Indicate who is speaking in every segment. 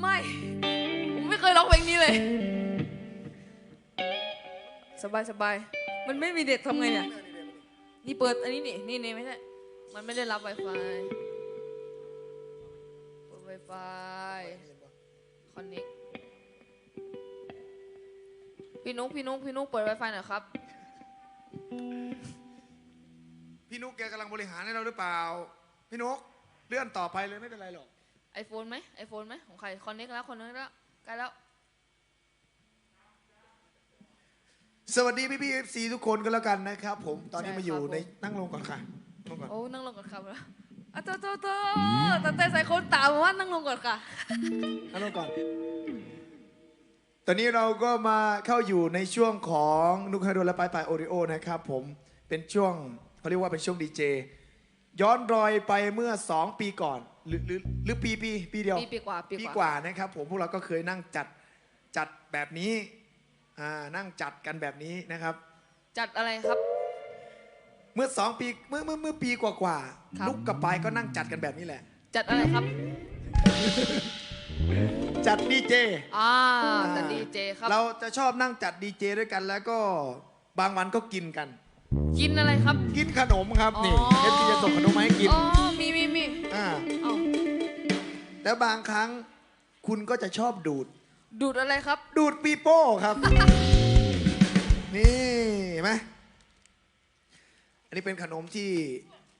Speaker 1: ไม่ผมไม่เคยร้องเพลงนี้เลย สบายสบายมันไม่มีเด็ดทำไงเนี่ย นี่เปิดอันนี้นี่นี่นี่ไม่ใช่ มันไม่ได้รับ Wi-Fi เปิด Wi-Fi คอนเน็กพี่นุ๊กพี่นุ๊กพี่นุ๊กเปิด Wi-Fi หน่อยครับ
Speaker 2: พี่นุ๊กแกกำลังบริหารให้เราหรือเปล่า พี่นุ๊กเลื่อนต่อไปเลยไม่เป็นไรหรอก
Speaker 1: ไอโฟนไหมไอโฟนไหมของใครคอนเน็กแล้วคอนเน็กแล้วใกล้แล้ว
Speaker 2: สวัสดีพี่พี่เอฟซีทุกคนก็แล้วกันนะครับ ผมตอนนี้
Speaker 1: ใช่
Speaker 2: มาอยู่
Speaker 1: ครับผม
Speaker 2: ในนั่งลงก่อนค่ะนั่งก่อน
Speaker 1: โอ้นั่งลงก่อนครับแล้วอะโตโตโตแต่แต่ใส่คนตามมาว่านั่งลงก่อนค่ะ
Speaker 2: นั่งลงก่อน ตอนนี้เราก็มาเข้าอยู่ในช่วงของนุกไฮโดรและปลายปลายโอริโอนะครับผมเป็นช่วงเขาเรียกว่าเป็นช่วงดีเจ ย้อนรอยไปเมื่อ 2 ปีก่อน หรือหรือหรือปีปีปีเดียว
Speaker 1: ปีปีกว่าปี
Speaker 2: ปี
Speaker 1: กว่า
Speaker 2: กว่านะครับ ผมพวกเราก็เคยนั่งจัดจัดแบบนี้อ่านั่งจัดกันแบบนี้นะครับ
Speaker 1: จัดอะไรครับ
Speaker 2: เมื่อสองปีเมื่อเมื่อเมื่อปีกว่า
Speaker 1: ครับ
Speaker 2: ๆนุกกับปายก็นั่งจัดกันแบบนี้แหละ
Speaker 1: จัดอะไรครับ
Speaker 2: จัดดีเจ
Speaker 1: อ่าจัดดีเจครับ
Speaker 2: เราจะชอบนั่งจัดดีเจด้วยกันแล้วก็บางวันก็กินกัน
Speaker 1: กินอะไรครับ
Speaker 2: กินขนมครับนี่
Speaker 1: อ๋อ
Speaker 2: เอฟซีจะส่งขนมมาให้กิน
Speaker 1: อ๋อ มีมีมี
Speaker 2: อ่า
Speaker 1: เอ้า
Speaker 2: แล้วบางครั้งคุณก็จะชอบดูด
Speaker 1: ดูดอะไรครับ
Speaker 2: ดูดปีโป้ครับ นี่เห็นไหมอันนี้เป็นขนมที่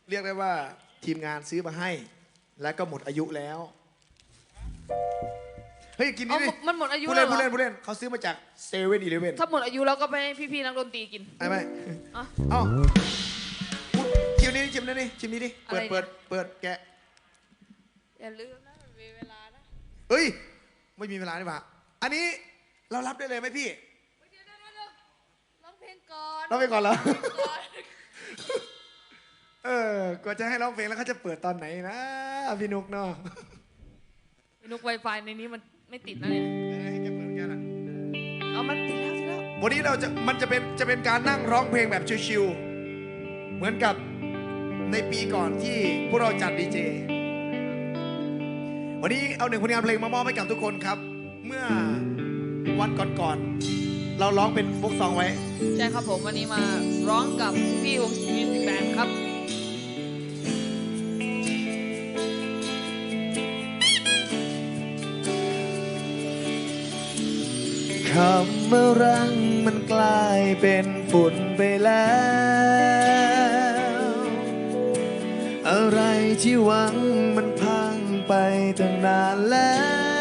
Speaker 2: เรียกได้ว่าทีมงานซื้อมาให้ แล้วก็หมดอายุแล้ว เฮ้ยกิน
Speaker 1: เอา
Speaker 2: นี่ดิ
Speaker 1: มันหมดอายุ
Speaker 2: ผู้
Speaker 1: แล้
Speaker 2: เล่
Speaker 1: วนเหร
Speaker 2: ผู้
Speaker 1: อ
Speaker 2: เล่นผู้เล่นเขาซื้อมาจากเซเว่นอีเลเว่น
Speaker 1: ถ้าหมดอายุเราก็ไปให้พี่ๆนักดนตรีกิน
Speaker 2: ใช่ไหม
Speaker 1: อะ
Speaker 2: เอ้าพูดชิมนี่ชิมนี่นี่ชิมนี่ดิเปิด
Speaker 1: อะไรเนี่ย
Speaker 2: เปิดเปิดแกะ
Speaker 1: อย่าลืมนะมันมีเวลานะ
Speaker 2: เฮ้ยไม่มีเวลาดีกว่าอันนี้เรารับได้เลยไหมพี่
Speaker 1: เดี๋ยวเดี๋ยวเดี๋ยวร้องเพลงก่อน
Speaker 2: รับไปก่อนเหรอ
Speaker 1: ก่อน
Speaker 2: เออกว่าจะให้ร้องเพลงแล้วเขาจะเปิดตอนไหนนะพี่นุกเนาะ
Speaker 1: พี่นุกไวไฟในนี้มัน ไม่ติดนะเนี่ย
Speaker 2: ให้แกเปิดแกน่ะ
Speaker 1: เอามันติดแล้วติดแล้ว
Speaker 2: วันนี้เราจะมันจะเป็นจะเป็นการนั่งร้องเพลงแบบชิวๆเหมือนกับในปีก่อนที่พวกเราจัดดีเจวันนี้เอาหนึ่งผลงานเพลงมามอบให้กับทุกคนครับ เมื่อวันก่อนๆเราร้องเป็นฟุกซองไว้
Speaker 1: ใช่ครับผมวันนี้มาร้องกับพี่วงมิวสิกแบนด์ครับ
Speaker 2: คำว่ารังมันกลายเป็นฝุ่นไปแล้ว อะไรที่หวังมันพังไปตั้งนานแล้ว